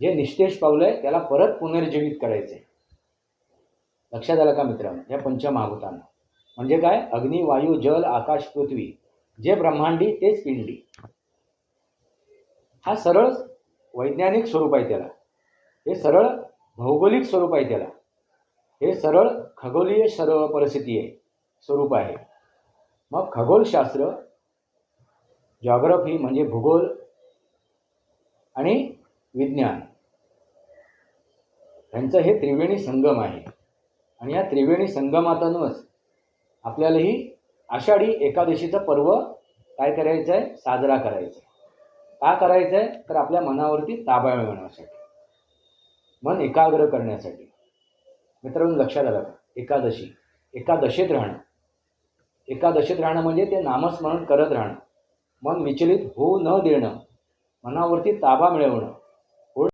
जे निस्तेज पावलं आहे त्याला परत पुनर्जीवित करायचे. लक्षात आलं का मित्रांनो? या पंचमहाभूतांना. म्हणजे काय? अग्नी वायू जल आकाश पृथ्वी. जे ब्रह्मांडी तेच पिंडी. हा सरळ वैज्ञानिक स्वरूप आहे त्याला. हे सरळ भौगोलिक स्वरूप आहे त्याला. हे सरळ खगोलीय सर्व परिस्थिती आहे स्वरूप आहे. मग खगोलशास्त्र जॉग्रफी म्हणजे भूगोल आणि विज्ञान. ह्यांचं हे त्रिवेणी संगम आहे. आणि या त्रिवेणी संगमातूनच आपल्याला ही आषाढी एकादशीचं पर्व काय करायचं आहे साजरा करायचा आहे का करायचं आहे तर आपल्या मनावरती ताबा मिळवण्यासाठी. मन एकाग्र करण्यासाठी. मित्रांनो लक्षात आलं का? एकादशी. एकादशीत राहणं. एकादशीत राहणं म्हणजे ते नामस्मरण करत राहणं. मन विचलित होऊ न देणं. मनावरती ताबा मिळवणं.